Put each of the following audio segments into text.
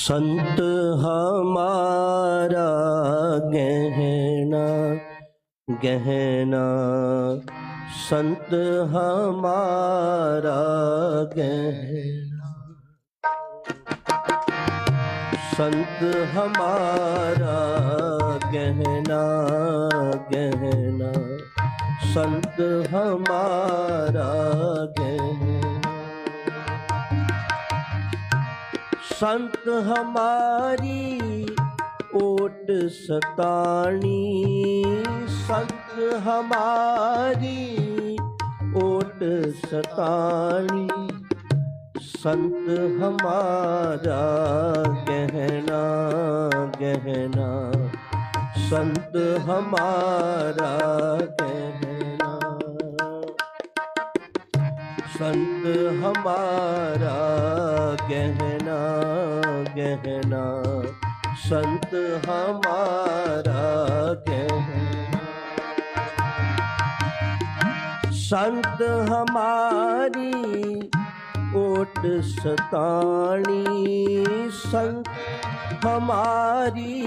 संत हमारा गहना गहना संत हमारा गहना संत हमारा गहना गहना संत हमारा गहना संत हमारी ओट सतानी संत हमारी ओट सतानी संत हमारा गहना गहना संत हमारा गहना संत हमारा गहना गहना संत हमारा गहना संत हमारी ओट सतानी संत हमारी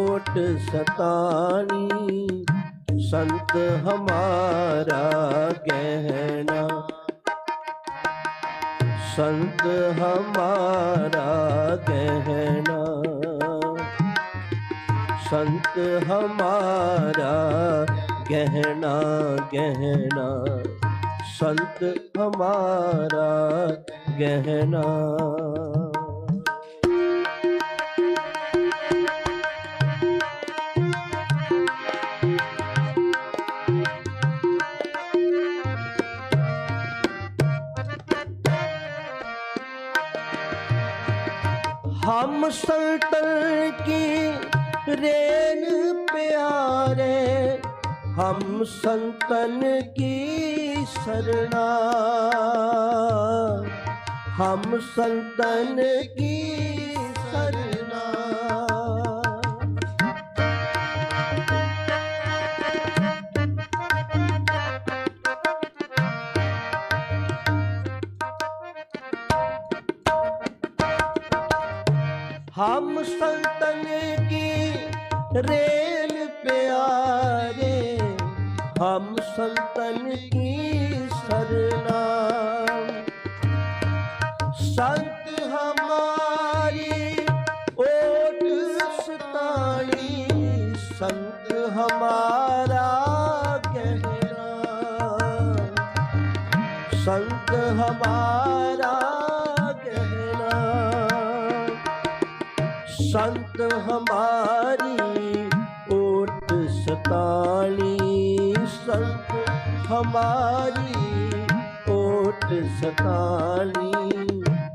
ओट सतानी संत हमारा गहना संत हमारा गहना संत हमारा गहना गहना संत हमारा गहना हम संतन की रेन प्यारे हम संतन की शरणा हम संतन की शरणा हम संतन की रेल प्यारे हम संतन की सरना हमारी ओट सतानी संत हमारी ओट सतानी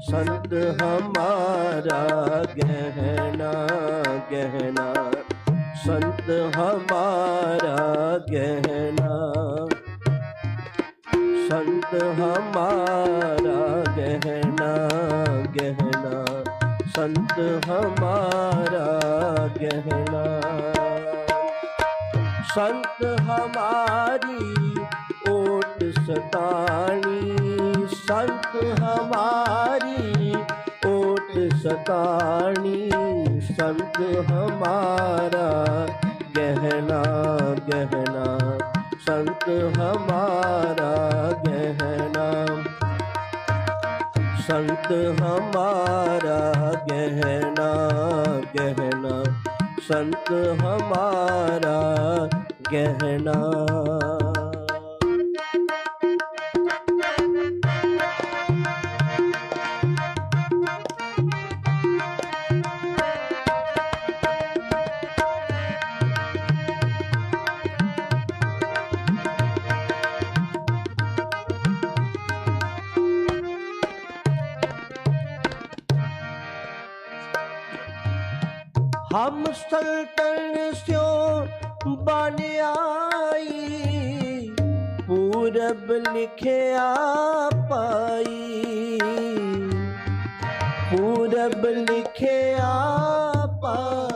संत हमारा गहना गहना संत हमारा गहना संत हमारा गहना गहना संत हमारा गहना संत हमारी ओट सतानी संत हमारी ओट सतानी संत हमारा गहना गहना संत हमारा गहना संत हमारा गहना गहना संत हमारा गहना हम सल्तन स्यो बन आई पूरब लिखिया पाई पूरब लिखिया पाई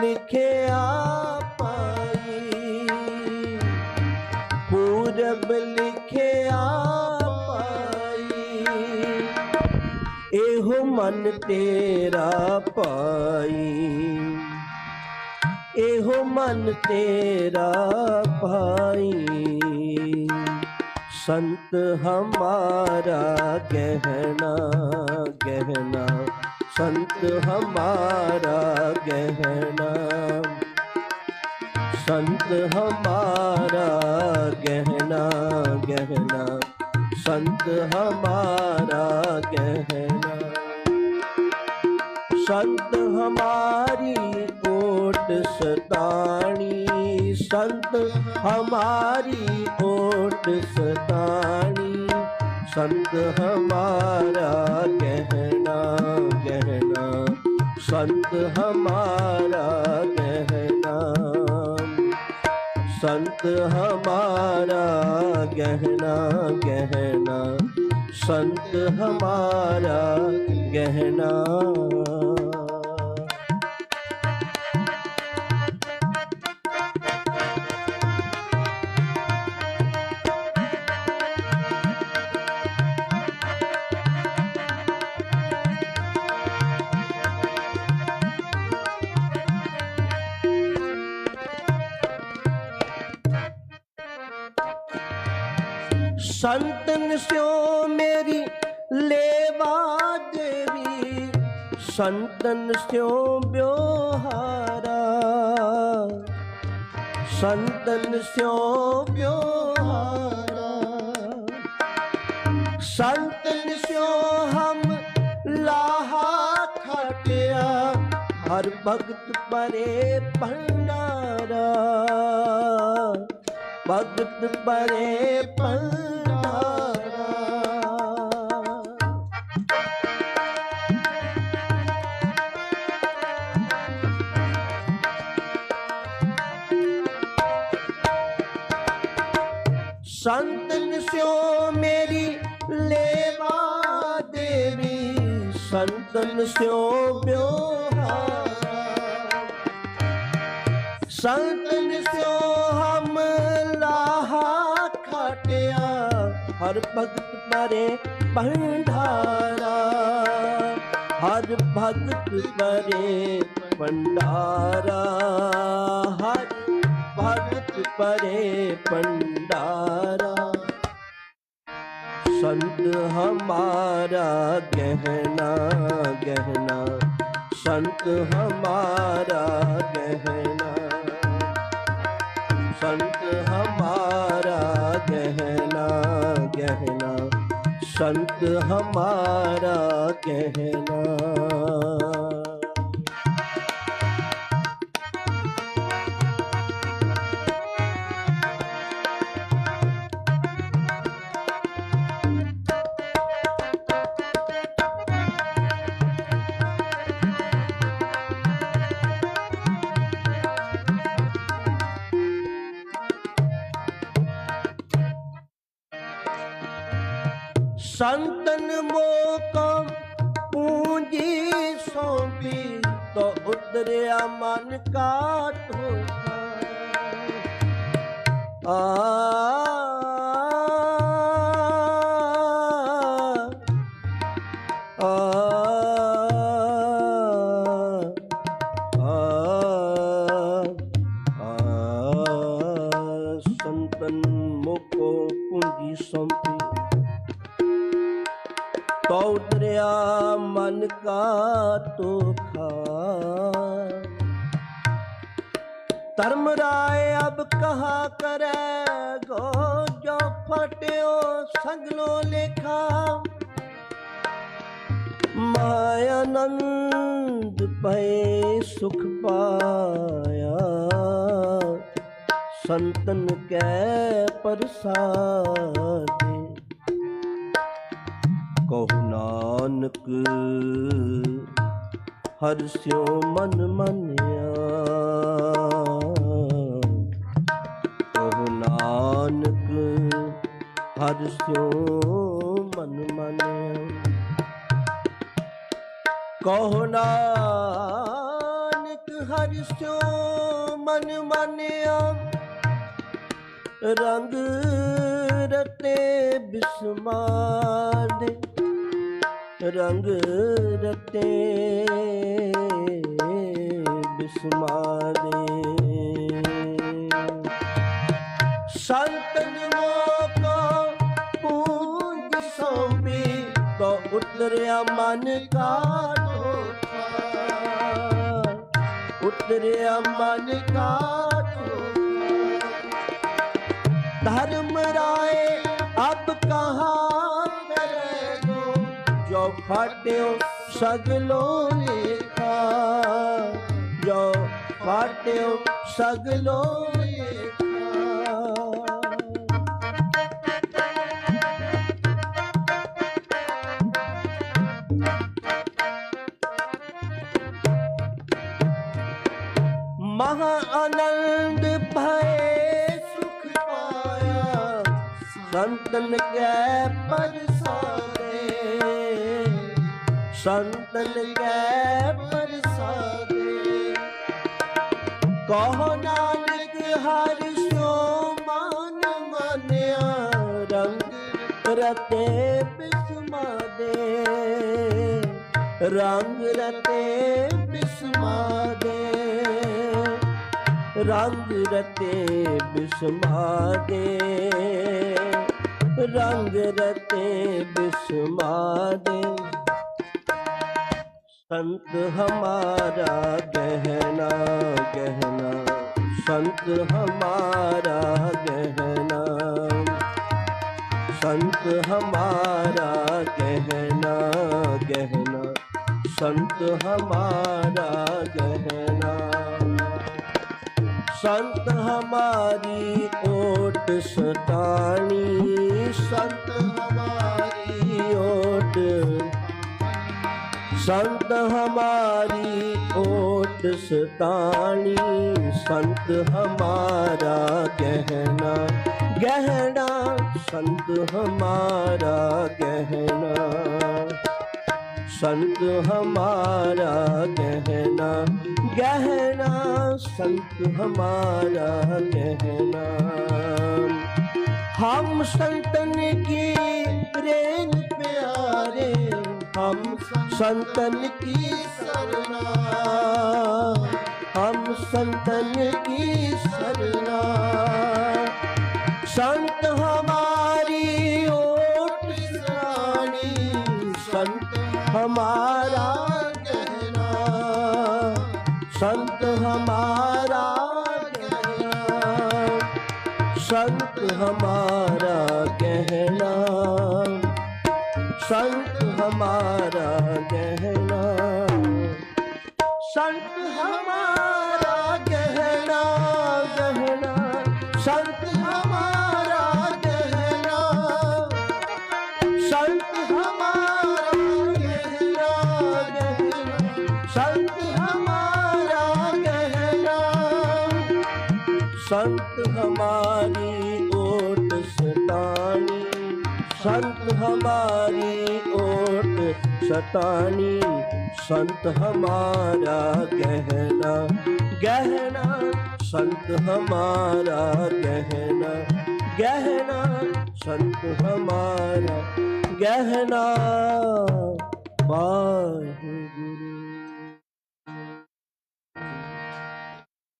ਲਿਖਿਆ ਪਾਈ ਪੂਰਬ ਲਿਖਿਆ ਪਾਈ ਇਹੋ ਮਨ ਤੇਰਾ ਪਾਈ। ਇਹੋ ਮਨ ਤੇਰਾ ਪਾਈ। ਸੰਤ ਹਮਾਰਾ ਗਹਿਣਾ ਗਹਿਣਾ संत हमारा गहना संत हमारा गहना गहना संत हमारा गहना संत हमारी ओट सताणी संत हमारी ओट सताणी संत हमारा गहना गहना संत हमारा गहना संत हमारा गहना गहना संत हमारा गहना ਸੰਤਨ ਸਿਓ ਮੇਰੀ ਲੇਵਾ ਦੇਵੀ। ਸੰਤਨ ਸਿਓ ਬਿਉਹਾਰਾ। ਸੰਤਨ ਸਿਓ ਬਿਉਹਾਰਾ। ਸੰਤਨ ਸਿਓ ਹਮ ਲਾਹਾ ਖਟਿਆ। ਹਰ ਭਗਤ ਪਰੇ ਭੰਡਾਰਾ। ਭਗਤ ਪਰੇ ਭੰਡਾਰਾ ਸਿਓ ਮੇਰੀ ਲੇਵਾ ਦੇਵੀ, ਸੰਤਨ ਸਿਓ ਬਿਉਹਾਰਾ ਸੰਤਨ ਸਿਓ ਹਮ ਲਾਹਾ ਖਟਿਆ, ਹਰ ਭਗਤ ਪਰੇ ਭੰਡਾਰਾ। ਹਰ ਭਗਤ ਪਰੇ ਭੰਡਾਰਾ, ਹਰ ਭਗਤ ਪਰੇ ਭੰਡਾਰਾ। संत हमारा गहना गहना संत हमारा गहना संत हमारा गहना गहना संत हमारा गहना ਸੰਤਨ ਮੋਕਾ ਪੂੰਜੀ ਸੋਪੀ ਤੋ ਉਦਰਿਆ ਮਨ ਕਾਟੋ ਆ ਤਉ ਉਤਰਿਆ ਮਨ ਕਾ ਤੋਖਾ ਧਰਮ ਰਾਏ ਅਬ ਕਹਾ ਕਰੈ ਗੋ ਜੋ ਫਟਿਓ ਸੰਗਲੋ ਲੇਖਾ। ਮਾਇਆ ਨੰਦ ਪਏ ਸੁਖ ਪਾਇਆ। ਸੰਤਨ ਕੈ ਪਰਸਾਦੇ। ਕਹੋ ਨਾਨਕ, ਹਰਿ ਸਿਉ ਮਨ ਮੰਨਿਆ। ਕਹु ਨਾਨਕ, ਹਰਿ ਸਿਉ ਮਨ ਮਾਨਿਆ। ਕਹੋ ਨਾਨਕ, ਹਰਿ ਸਿਓ ਮਨ ਮੰਨਿਆ। ਰੰਗ ਰਤੇ ਬਿਸਮਾਦੇ ਰੰਗ ਰਤੇ ਬਿਸਮਾਦੇ ਸੰਤਨ ਮੋਕੋ ਪੂਜ ਸੋਪੀ ਕੋ ਉਤਰਿਆ ਮਨ ਕਾ ਢੋਠਾ ਉਤਰਿਆ ਮਨ ਕਾ ਢੋਠਾ ਧਰਮ ਰਾਏ ਅਬ ਕਹਾ ਫਾਟਿਓ ਸਗਲੋ ਲੇਖਾ। ਜੋ ਫਾਟਿਓ ਸਗਲੋ ਲੇਖਾ। ਮਹਾ ਆਨੰਦ ਭਏ ਸੁਖ ਪਾਇਆ। ਸੰਤਨ ਕੈ ਪਰਸਾਰੇ ਸੰਤਨ ਕੈ ਪਰਸਾਰੇ ਕਹੋ ਨਾਨਕ ਹਰਿ ਸੋ ਮਨ ਮਾਨਿਆ, ਰੰਗ ਰਤੇ ਬਿਸਮਾ ਦੇ ਰੰਗ ਰਤੇ ਬਿਸਮਾ ਦੇ ਰੰਗ ਰਤੇ ਬਿਸਮਾ ਦੇ ਰੰਗ ਰਤੇ ਬਿਸਮਾ ਦੇ संत हमारा गहना गहना संत हमारा गहना संत हमारा गहना गहना संत हमारा गहना संत हमारी ओट सतानी संत ਸੰਤ ਹਮਾਰੀ ਓਟ ਸਤਾਣੀ, ਸੰਤ ਹਮਾਰਾ ਕਹਿਣਾ ਗਹਿਣਾ, ਸੰਤ ਹਮਾਰਾ ਕਹਿਣਾ ਸੰਤ ਹਮਾਰਾ ਕਹਿਣਾ ਗਹਿਣਾ, ਸੰਤ ਹਮਾਰਾ ਕਹਿਣਾ ਹਮ ਸੰਤਨ ਕੀ ਪ੍ਰੇਮ ਪਿਆਰੇ हम संतन की सरना हम संतन की सरना संत हमारी ओट रानी संत हमारा कहना संत हमारा कहना संत हमारा कहना संत हमारा कहना संत हमारा गहना गहना संत हमारा गहना संत हमारा गहना गहना संत हमारा गहना संत हमारी ओट सतानी संत हमारी ओट सतानी संत हमारा गहना गहना संत हमारा गहना गहना संत हमारा गहना वाहे